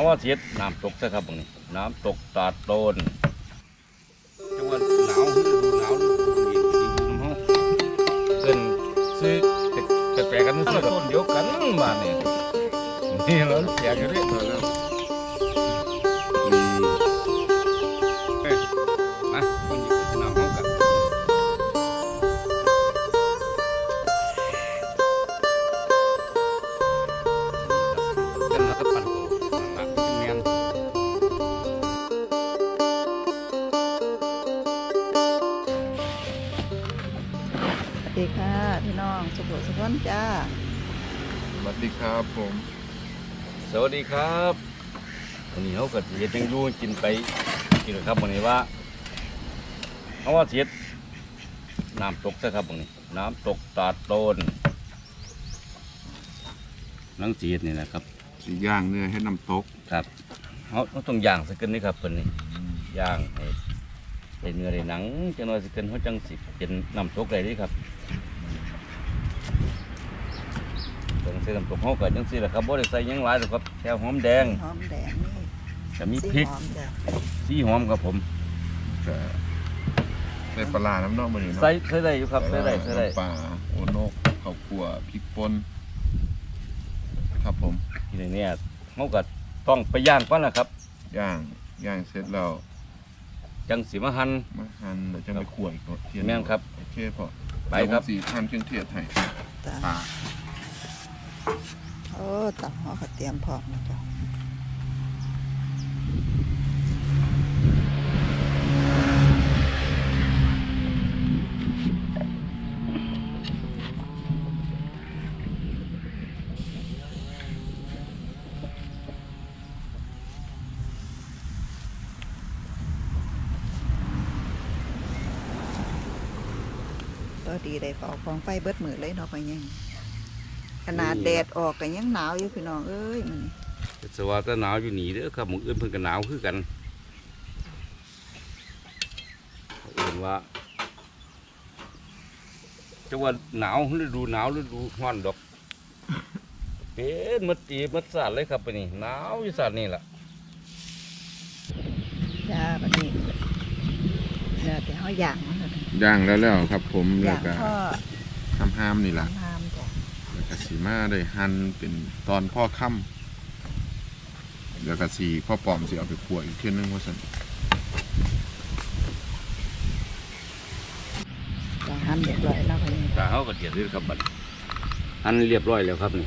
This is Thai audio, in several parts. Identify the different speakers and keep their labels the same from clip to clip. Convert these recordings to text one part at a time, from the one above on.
Speaker 1: เอาว่าเสียดน้ำตกซะครับตรงนี้น้ำตกตาดโตนจังหวัดหนาวฤดูหนาวฤดูเย็นฤดูน้ำห้องเกินซื้อแปลกๆกันซื้อต้นเดียวกันมาเนี่ยนี่เราแปลกอยู่เด้อย
Speaker 2: ดีค่ะพี่น้องสุขสุขนจ้า
Speaker 3: สวัสดีครับผม
Speaker 1: สวัสดีครับวันนี้เขาก็สิเฮ็ดจังอยู่กินไปกินครับวันนี้ว่าเอาว่าเสียดน้ำตกซะครับวันนี้ น้ำตกตาดโตนนังจีดนี่นะครับ
Speaker 3: สีย่างเนื้อให้น้ำตก
Speaker 1: ครับเขาเขาต้องย่างสักเกินนี่ครับเพิ่นนี่ย่างให้ ได้เนื้อได้หนังจังน้อยสักเกินเขาจังสิเป็นน้ำตกได้เดีครับต้องใส่น้ำตกเขาก็จังสิแหละครับบ่ได้ใส่หยังหลายหรอกครับแค่หอมแดง
Speaker 2: หอมแดงนี่
Speaker 1: จะมี
Speaker 2: สี
Speaker 1: พริก
Speaker 2: หอมจ้ะ
Speaker 1: สีหอมครับผม
Speaker 3: แต่ใส่ปลาร้าน้ำนอกมาอยู่เนาะ
Speaker 1: ใส่ใส่ได้อยู่ครับใส่ได้ใส่ได้
Speaker 3: น้ำปลาโอโนกข้าวคั่วพริกป่นครับผม
Speaker 1: ทีนี้เนี่ยเขาก็ต้องไปย่างก่อนนะครับ
Speaker 3: ย่างย่างเสร็จแล้ว
Speaker 1: จังสิมาหั่น
Speaker 3: มาหั่นเดี๋ยวจะไปคั่วอีกเทียน
Speaker 1: แม่นครับ
Speaker 3: โอเคพอ
Speaker 1: ไปครับ
Speaker 3: เดี๋ยวผมสีหั่นเครื่องเทศให้
Speaker 2: จ้า
Speaker 3: ปลา
Speaker 2: โอ้ตับหอก็เตรียมพร้อมนะจ้ะ ของไฟเบิดมือเลยเนาะไปยังขนาดแดดออกก็ยังหนาวอยู่พี่น้องเอ้ยมัน
Speaker 1: สว่าแตะหนาวอยู่นี่เด้อครับหมึงอื่นเพิ่นก็หนาวคือกันเอื่นว่าจะว่าหนาวฤดูหนาวฤดูร้อนดอกเป็นมัดตีมัดสาดเลยครับไปนี่หนาวอยู่สาดนี่ล่ะ
Speaker 2: จ้าบัดนี้เนื้อที่เฮาย่างมันน่ะ
Speaker 3: ย่างแล้วแล้วครับผมแล้ว
Speaker 2: ย่าง
Speaker 3: ก็
Speaker 2: พ่อ
Speaker 3: ทำห้ามนี่ล่ะ
Speaker 2: ทำจ้ะ
Speaker 3: แล้วก็สีมาได้หั่นเป็นตอนพ่อค่ำแล้วก็สีพ่อปอมสีเอาไปคั่วอีกเทียนนึงว่าสัน
Speaker 2: จ้าหั่นเรียบร้อยแล้วไปยัง
Speaker 1: ตาเขาก็เดียดด้วยครับบัดอันเรียบร้อยแล้วครับนี่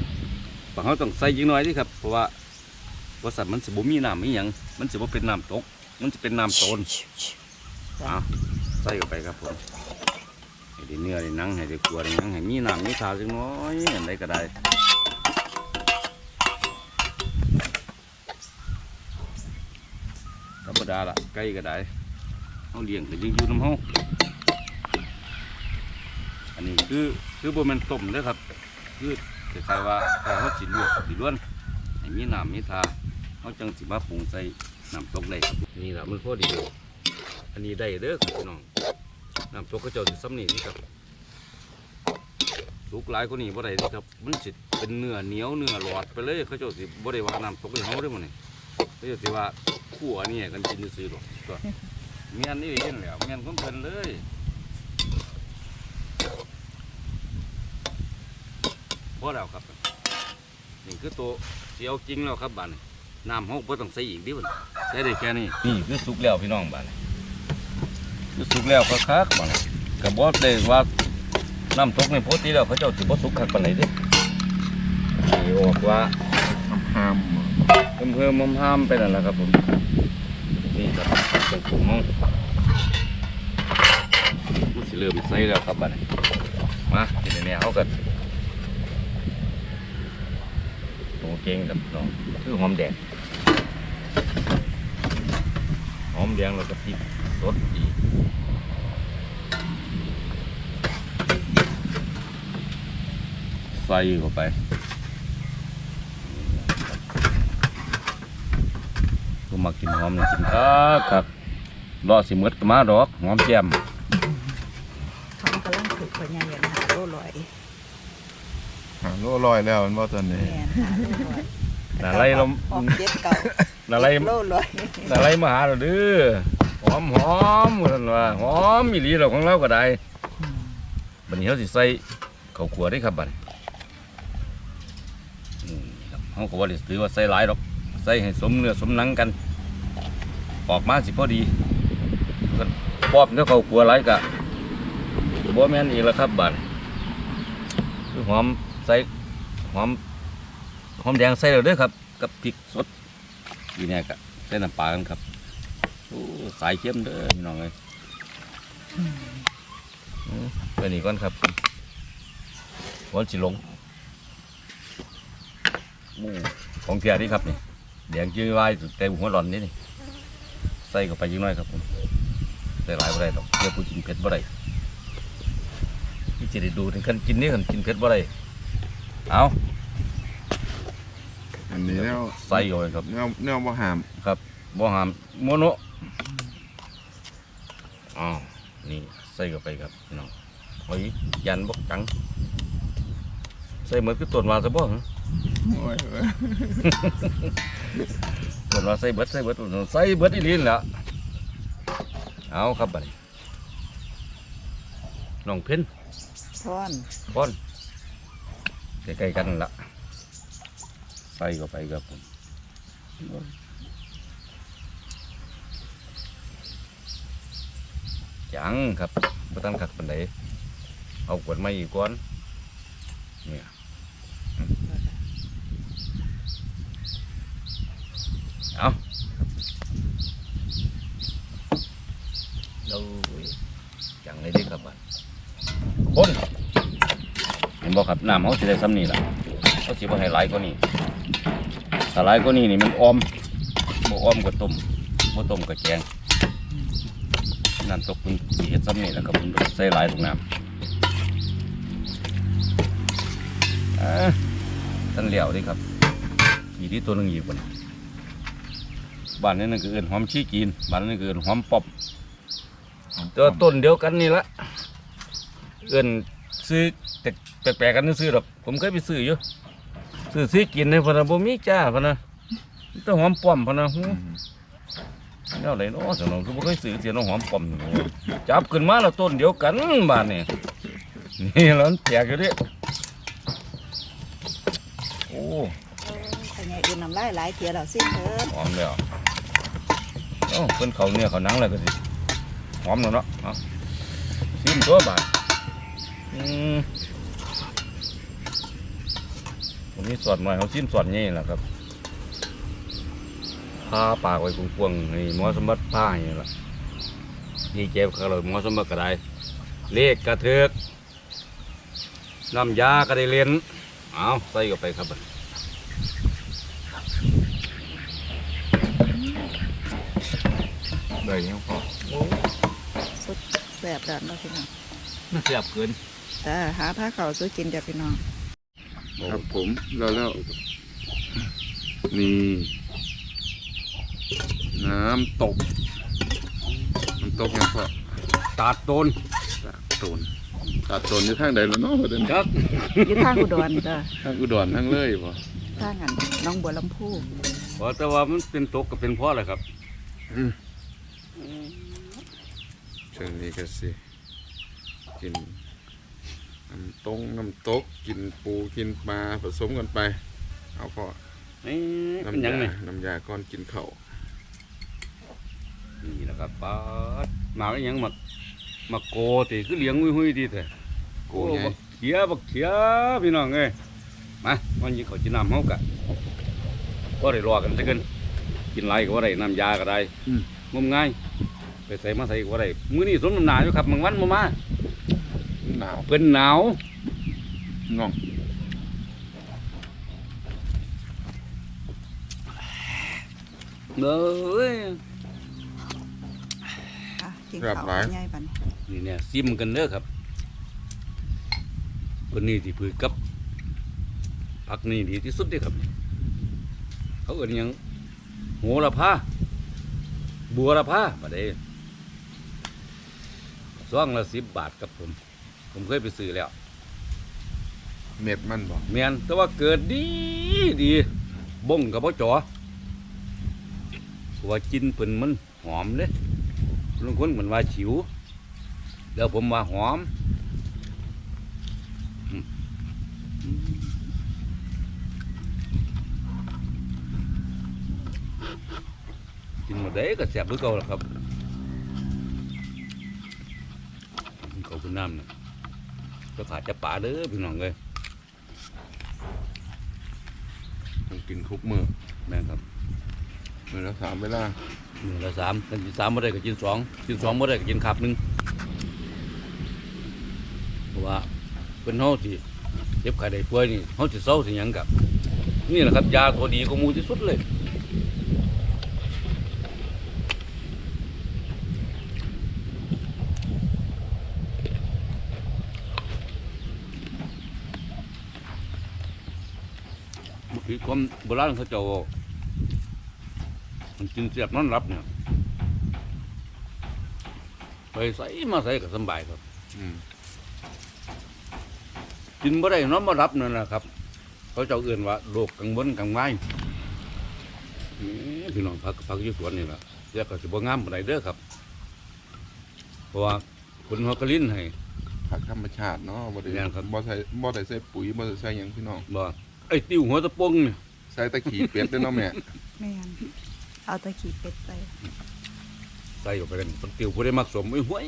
Speaker 1: ปเขาต้องใส่ยิงน้อยนี่ครับ เพราะว่าว่าสัตว์มันสิบ่มีน้ำอีหยัง มันสิบ่เป็นน้ำตก มันจะเป็นน้ำโตนเอาใส่เข้าไปครับผมให้ ได้เนื้อได้หนังให้ได้กลัวได้หนังให้มีน้ำมีขาวจังน้อยอันใดก็ได้ธรรมดาละไก่ก็ได้เขาเลี้ยงก็ยังอยู่น้ำเขาอันนี้คือคือโบแมนต้มเด้อครับคือคล้ายๆว่าถ้าเขาสิลวกสิล้วนให้มีน้ำมีทาเขาจังสิมาปรุงใส่น้ำตกได้นี่แหละมันพอดีอันนี้ได้เด้อพี่น้อง น้ำตกกระเจ้าสิซ้ำนี่นี่ครับสุกหลายกว่านี้บ่ได้นี่ครับมันสิเป็นเนื้อเหนียวเนื้อหลอดไปเลยเขาเจ้าสิบ่ได้ว่าน้ำตกให้เฮาได้อมื้อนี้เขาเจ้าสิว่าขั่วนี่กันกินซื่อๆหรอกก็เมียนนี่เห็นแล้วเมียนของเพิ่นเลยบ่แล้วครับนี่คือตัวเสียวจริงแล้วครับบ้านนี้น้ำเฮาบ่ต้องใส่อีกดิบใส่ได้แค่นี้นี่คือสุกแล้วพี่น้องบ้านนี้ สุกแล้วก็คักๆบังกับบอสเลยว่าน้ำตกในปกติแล้วเขาเจ้าสิบ่สุกคักปานไหนด้นี่ออกว่า
Speaker 3: ทำห้าม
Speaker 1: เพิ่มเพิ่มมห้ามไปนั่นแหละครับผมนี่ครับเป็นกลุ่มองมันสิเริ่มใส่แล้วครับบัดนี้มาทีนี้เขาก็ตรงเก่งกับน้องคือหอมแดงหอมแดงแล้วก็พริก สดอีกใส่เข้าไปก็มากินหอมนี่กินคักครับรอสิหมดก็มาดอกหอมแจ่ม
Speaker 2: เขากำลังฝึกปัญญาอย่างหาโลลอย
Speaker 3: หาโลลอยแล้วมันว่าตอนนี้
Speaker 2: แม่นหาโลลอย
Speaker 1: น่ะไรเรา
Speaker 2: ออกเจ็ดเก่า
Speaker 1: น่ะไร
Speaker 2: โลร้อย
Speaker 1: น่ะไรมาหาเราเด้อ หอมหอมว่าซั่นว่าหอมอีหลีเราของเราก็ได้บัดนี้เฮาสิใส่ข้าวคั่วเด้ครับบัดนี้อืมครับเฮาก็บ่ได้ถือว่าใส่หลายดอกใส่ให้สมเนื้อสมหนังกัน ออกมาสิพอดีก็ปอบเนื้อข้าวคั่วหลายกะบ่แม่นอีกแล้วครับบัดคือหอมใส่หอมหอมแดงใส่แล้วเด้อครับ กับพริกสดอีเนี่ยกะใส่น้ำปลากันครับโอ้ สายเข้มเด้อพี่น้องเอ้ยอืมไปนี่ก่อนครับวันสิลงโอ้ของเทียนี่ครับนี่แดงจื้อไว้แต่หัวร้อนนี่นี่ใส่เข้าไปยิ่งน้อยครับผมใส่หลายบ่ได้ดอกเพื่อผู้กินเผ็ดบ่ได้ที่จะได้ดูถึงขั้นกินนี่กันกินเผ็ดบ่ได้เอา
Speaker 3: อันนี้แล้ว
Speaker 1: ใส่เข้าไปครับ
Speaker 3: แนวแนวบ่หาม
Speaker 1: บ่หามโมโนอ้าวนี่ ใส่เข้าไปครับพี่น้องหอยยันบกจัง ใส่เหมือนคือต้นว่าซะบ่หึ
Speaker 3: โอ้ยเอ้ย
Speaker 1: ต้นว่าใส่เบิดใส่เบิดใส่เบิดอีหลีนนแหละเอาครับบัดนี้น้องเพ็ญ
Speaker 2: ทอน
Speaker 1: ก้อนใกล้ๆกันนั่นละใส่เข้าไปครับผม จังครับบ่ทันคักปานใดเอากวดไม้อีกก่อนเนี่ยเอาเราจังเลยเดิครับบัดคนเห็นบอกครับน้ำเขาสิได้ซ้ำนี่แหละเขาสิบ่ให้หลกว่านี้ถ้าหลายกว่านี้นี่มันออมบ่ออมก็ต้มบ่ต้มก็แกง น้ำตกคุณสิเฮ็ดซ้ำนี่และครับคุณใส่หลายลงน้ำอ่าท่านเหลียวดิครับอีที่ตัวนึงอีกบ่นบ้านนี้นั่นก็เอิ้นหอมชี้จีนบ้านนั้นก็เอิ้นหอมปอบตัวต้นเดียวกันนี่ละเอิ้นซื้อแต่แปลกๆกันซื้อหรอกผมเคยไปซื้ออยู่ซื้อซื้อกินในพะนบ่มีจ้าพนะมีแต่หอมป้อมพะนะหู แนวไหนเนาะสนองคือบ่เคยซื้อเสียน้องหอมป้อมนี่โอ้ยจับขึ้นมาแล้วต้นเดียวกันบ้านนี่นี่แล้วมันแปลกอยู่เดิโอ้
Speaker 2: เป็นไงอื่นน้ำลายหลายเทียแล้วสิเถิด
Speaker 1: หอมแล้วเอ้าเพิ่นเขาเนี่ยเขาหนังแล้วก็สิหอมแล้วเนาะเอาซิมตัวบาดอืมผมมีสอดหน่อยเขาซิมสอดนี่แหละครับ ผ้าปากไว้กวงๆนี่หมอสมบัติผ้าอย่างนี้ละนี่เจ็บเขาเลยหมอสมบัติก็ได้เลขกระเทือกน้ำยาก็ได้เลียนเอาใส่เข้าไปครับบัด
Speaker 3: ได้ยังพอ
Speaker 2: สุดแสบดันเนาะพี่น้อง
Speaker 1: มันเสียบเกิน
Speaker 2: แต่หาผ้าเขาวสู้กินจ้ะพี่น้อง
Speaker 3: ครับผมแล้วแล้วนี่ น้ำตกน้ำตกยังพอ
Speaker 1: ตาดโตน
Speaker 3: ตาดโตนตาดโตนอยู่ทางใดแล้วเนาะประเด็น
Speaker 1: ครับ
Speaker 2: อยู่ทางอุดรจ้ะ
Speaker 3: ทางอุดรทางเลยบ่
Speaker 2: ทางอันน้องบัวลำพู
Speaker 1: เพราะแต่ว่ามันเป็นตกก็เป็นเพราะอะไรครับ
Speaker 3: ช่วงนี้ก็สิกินน้ำตงน้ำตกกินปูกินปลาผสมกันไป เอาพอ
Speaker 1: นี่เป็น
Speaker 3: น้ำ
Speaker 1: หยั
Speaker 3: ยาง
Speaker 1: ไง
Speaker 3: น้ำยาก่อนกินข้าว
Speaker 1: นี่นะครับปาดหมากอหยังหมักหมักโกติคือเลี้ยงหุ้ยๆดีแท้
Speaker 3: โก
Speaker 1: โอ้
Speaker 3: ใหญ่
Speaker 1: บักเขียบักเขียพี่น้องเอ้ยมาวันนี้เขาจะนำเฮากะก็ได้รอกันซะเกินกินไรก็ว่าได้น้ำยาก็ได้งมง่ายไปใส่มาใส่ก็ว่าได้มื้อนี้สมน้ำหนาอยู่ครับบางวันมามา
Speaker 3: หนาว
Speaker 1: เพิ่นหนาว
Speaker 3: ง่อง
Speaker 1: เอ้ย
Speaker 2: อะ กินข้าวง่ายปัน
Speaker 1: นี่เนี่ยซิมกันเด้อครับเพิ่นนี่ที่พืชกับผักนี่ดีที่สุดเด้อครับ เขาเอิ้นหยังโหระพาบัวระพาบ่ได้ซองละสิบบาทครับผม ผมเคยไปซื้อแล้ว
Speaker 3: เม็ดมันบ่
Speaker 1: เมียนแต่ว่าเกิดดีดีบ้งกับบ่จ๋อว่ากินเพิ่นมันหอมเด้บางคนเหมือนว่าฉิว เดี๋ยวผมว่าหอมอืมกินหมดได้ก็แซ่บคือเก่าล่ะครับขอบคุณน้ำนะก็ขาดจะป่าเด้อพี่น้องเลย
Speaker 3: ต้องกินทุกมื้อ
Speaker 1: แม่นครับ
Speaker 3: มื้อละสามเวลา
Speaker 1: หนึ่งละสามกันกินสามไม่ได้ก็กินสองกินสองไม่ได้ก็กินขับหนึ่งเพราะว่าเป็นเฮาที่เจ็บไข้ได้ป่วยนี่เฮาสิเศร้าสิหยังกับ นี่แหละครับ ยาตัวดีของมูที่สุดเลยคือความโบราณเขาเจะว่า กินเสียบนอนรับเนี่ย ไปใส่มาใส่ก็สำบายครับ
Speaker 3: อืม
Speaker 1: กินบ่ได้นอนบ่รับนั่นแหละครับ เขาเจ้าเอื่นว่าโรคกังวลกังวายนี่พี่น้องพักพักอยู่สวนนี่แหละเรียกก็สิบ่งามปานใดเด้อครับ เพราะว่าคนฮอกกะลินให้
Speaker 3: ผักธรรมชาติเนาะบ่ได้
Speaker 1: แม่นครับ
Speaker 3: บ่ใส่บ่ได้ใส่ปุ๋ยบ่ได้ใส่หยังพี่น้อง
Speaker 1: บ่ไอ้ติ้วหัวตะปงนี่
Speaker 3: ใส่แตะขี้เป็ดเด้อเนาะแม่
Speaker 2: แม่น เอาตะขีเป็ดใส่
Speaker 1: ใส่ออกไปเลยมันติวผู้ได้มักสมไอ้ห้วย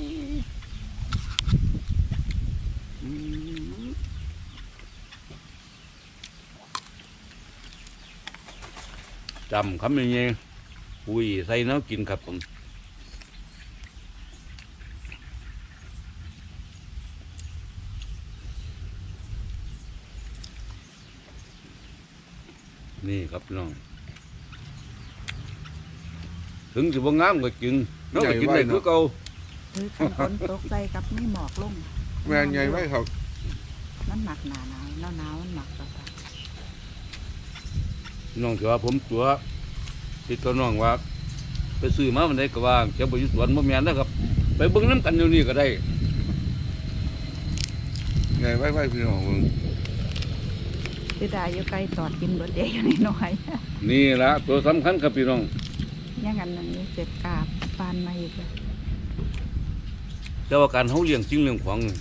Speaker 1: อืมจำคำยังไงปุยใส่น้ำกินครับผมนี่ครับน้อง ถึงสิบ่งามก็กินเราก็กินได้คือเก่า
Speaker 2: หรือคันฝนตกใส่กับมีหมอกลง
Speaker 3: แม่นใหญ่ไว้ครับ
Speaker 2: มันหมักหนาหนาวหนาวหนาวมันหมักแล้วค่ะ
Speaker 1: พี่น้องถือว่าผมตัวที่ตัวน้องว่า ไปซื้อมาวันใดก็ว่าเจ้าบ่อยู่สวนบ่แม่นนะครับ ไปเบิ่งน้ำกันอยู่นี่ก็ได้
Speaker 3: ใหญ่ไว้ไว้พี่น้องเบิ่ง
Speaker 2: คือได้อยู่ไกลตอดกินเบิดเดียวอยู่น้อย
Speaker 1: นี่ละตัวสำคัญครับพี่น้อง
Speaker 2: ๆ ยังอันนั้นอยู่เจ็บกาบปานมาอีกเลย
Speaker 1: แต่ว่าการเฮาเลี้ยงสิ่งเลี้ยงของนี่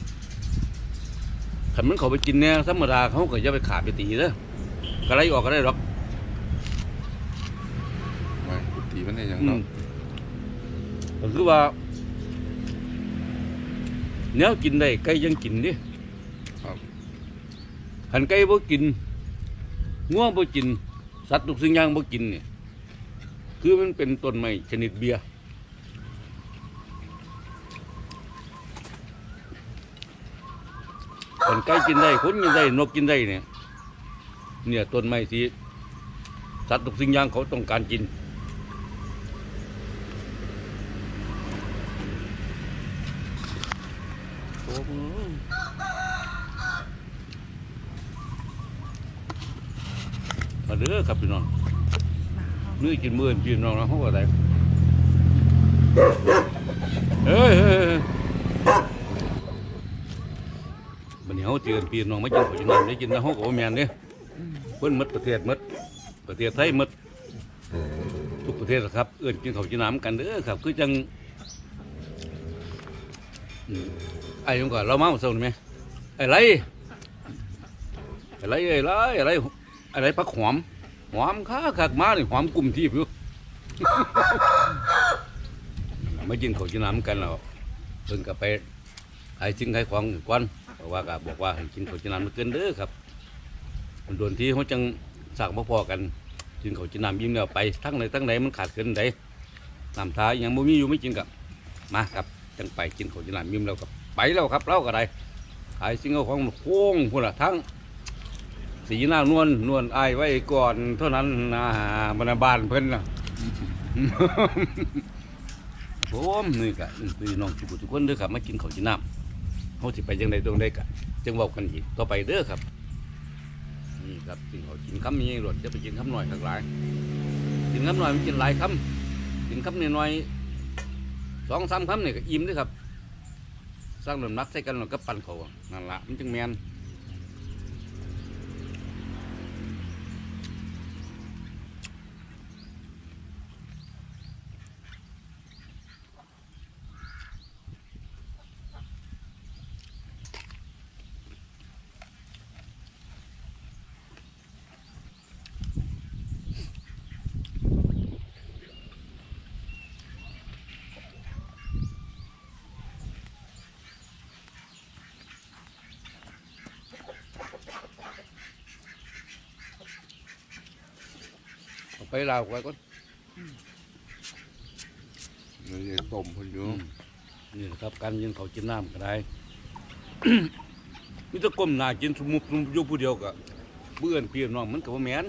Speaker 1: คันมันเขาไปกินแน่ธรรมดาเขาก็อย่าไปขาดไปตีเด้อก็ไล่ออกก็ได้หรอก
Speaker 3: ไว้ตีมันได้หยัง
Speaker 1: อื
Speaker 3: เนาะ
Speaker 1: มก็คือว่าแนวกินได้ไก่ยังกินดิ
Speaker 3: ครับ
Speaker 1: ขันไก่บ่กินง่วงบ่กิน สัตว์ทุกสิ่งอย่างบ่กินเนี่ย คือมันเป็นต้นไม้ชนิดเบียร์ขันไก่กินได้คนกินได้นกกินได้เนี่ยเนี่ยต้นไม้ที่สัตว์ทุกสิ่งอย่างเขาต้องการกินโอ้โหมาเด้อครับพี่น้อง มื้อกินมือพี่น้องนะเขาก็ได้เฮ้ยเฮ้ยเฮ้ยบันเขาเจอพี่น้องไมากินข้าวกินน้ำได้กินนะเขาก็บ่แม่นเด้เพิ่นหมดประเทศหมดประเทศไทยหมดทุกประเทศล่ะครับเอื้อนกินข้าวกินน้ำกันเด้อครับ คือจังไอ้ยังก่อนเรามาเมื่อไหร่ไหมไอ้ไรไอ้ไรไอ้ไรไอ้ไรไอ้ไรพักหอม หอมข้าขักมานี่หอมกลุ่มที่อยู่มากินข้าวกินน้ำกันแล้วเพิ่นก็ไปไอ้จิงไอ้ของกวนเพราะว่าก็บอกว่าให้กินข้าวกินน้ำมันเกินเด้อครับมันโดนที่เขาจังสั่งมาพอกันกินข้าวกินน้ำยิ้มแล้วไปทั้งไหนทั้งไหนมันขาดเกินไหนน้ำท้ายยังบ่มีอยู่ไม่กินกับมาครับจังไปกินข้าวกินน้ำยิ้มแล้วกับไปแล้วครับเล่าก็ได้ขายสิ่งเอาของโค้งพุ่นละทั้ง สีหน้านวลนวลอายไว้ก่อน เท่านั้นนะบรรณาบานเพิ่นนะผมนี่กะพี่น้องทุกคนทุกคนเด้อครับมากินข้าวกินน้ำเขาสิไปจังใดตรงใดกะจังเว้ากันอีกต่อไปเด้อครับนี่ครับกินข้าวกินคำนี้รถจะไปกินคำหน่อยทักหลายกินคำหน่อยมันกินหลายคำกินคำน้อยสองสามคำนี่ก็อิ่มเด้อครับ สร้างหล่นมักใส่กันหล่นก็ปั่นเขานั่นละมันจึงแมน ลาวไว้ก่อน
Speaker 3: นี่ต้มเพิ่นอยู่
Speaker 1: นี่นะครับการยินเขาวกินน้ำก็ได้ มิตรก้มหน้ากินสมุบสมุบอยู่ผู้เดียวก็เบื่อนพี่น้องมันก็บ่แม่น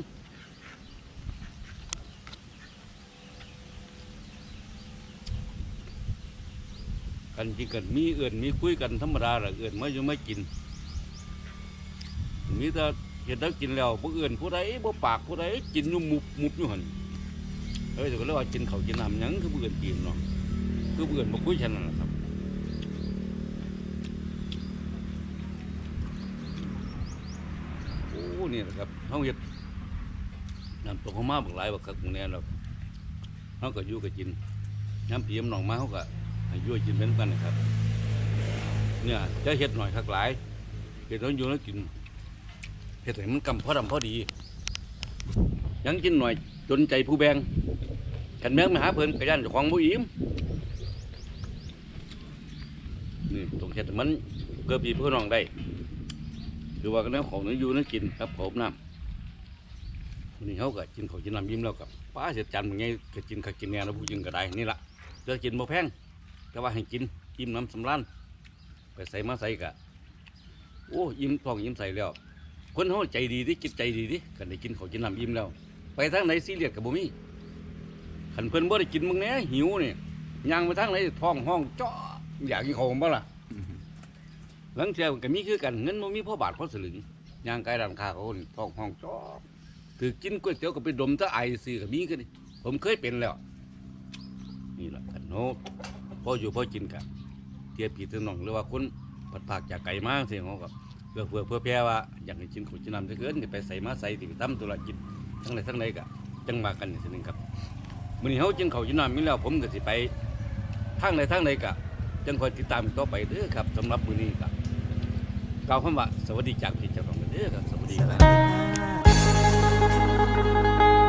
Speaker 1: กันจริงกันมีเอื่นมีคุยกันธรรมดาละเอื่นมาอยู่ไม่กินมีแต่ เห็นแล้วกินแล้วบ่เอื่นผู้ใดบ่ปากผู้ใดกินอยู่มุบมุบอยู่หันเอ้ยแต่ก็เรียกว่ากินเขากินน้ำหยังคือบ่เอื่นกินเนาะคือบ่เอื่นบ่คุยฉันนั่นแหละครับโอ้นี่แหละครับเฮาเฮ็ดน้ำตกเฮามาบักหลายบักคักหมู่แน่แล้วเฮาก็อยู่ก็กินน้ำเปียมหนองมาเฮาก็อยู่กินเป็นกันนะครับเนี่ยจะเฮ็ดหน่อยคักหลายเฮ็ดแล้วอยู่แล้วกิน เฮ็ดให้มันกำพอดำพอดี ยังกินหน่อยจนใจผู้แบงกันแมงมาหาเพิ่นก็ย่านเจ้าของบ่อิ่มนี่ต้องเฮ็ดมันเพื่อพี่เพื่อน้องได้คือว่าก็แนวของนั้นอยู่นั่นกินครับผมน้ำวันนี้เขาก็กินเขาวกินน้ำยิ้มแล้วกับป้าเสียจันทร์มันไงก็กินข้ากินแหน่แล้วผู้ยิงก็ได้นี่ละเลือกกินบ่แพงแต่ว่าให้กินอิ่มน้ำสำราญไปใส่มาใส่กะโอ้ยิ้มทองยิ้มใส่แล้ว คนเขาใจดีที่จิตใจดีที่กันได้กินเขากินน้ำอิ่มแล้ว ไปทางไหนซีเรียสกับบ่มีขันเพิ่นบ่ได้กินมึงแหน่หิวเนี่ยย่างไปทางไหนท้องห้องเจ้ออยากกินของบ่ล่ะหลังเที่ยวก็มีคือกันเงินมันมีพ่อบาทพ่อสลึงย่างไกลร้านค้าเขานี่ท้องห้องเจอกถือกินก๋วยเตี๋ยวก็ไปดมตะไอซื้อก็มีกันผมเคยเป็นแล้ว นี่แหละกันโนพ่ออยู่พ่อกินกันเทียบพี่เทียน้องหรือว่าคนผัดผักจากไก่มากเสียงเขากับ พื่อเพื่อเพื่อแพ้ว่าอยากให้กินข้าวกินน้ำจะเกินไปใส่มาใส่ติดตั้มตัวละจิตทั้งไหนทั้งไหนกะจังมากันอย่างนึงครับมื่อนี้เขาจินข้าชิ้นน้ำมีแล้วผมก็สิไปทั้งไหนทั้งไหนกะจังคอยติดตามต่อไปเด้อครับสำหรับมื่อนี้กะกล่าวคำว่าสวัสดีจากพี่เจ้าของเด้อครับสวัสดีครับ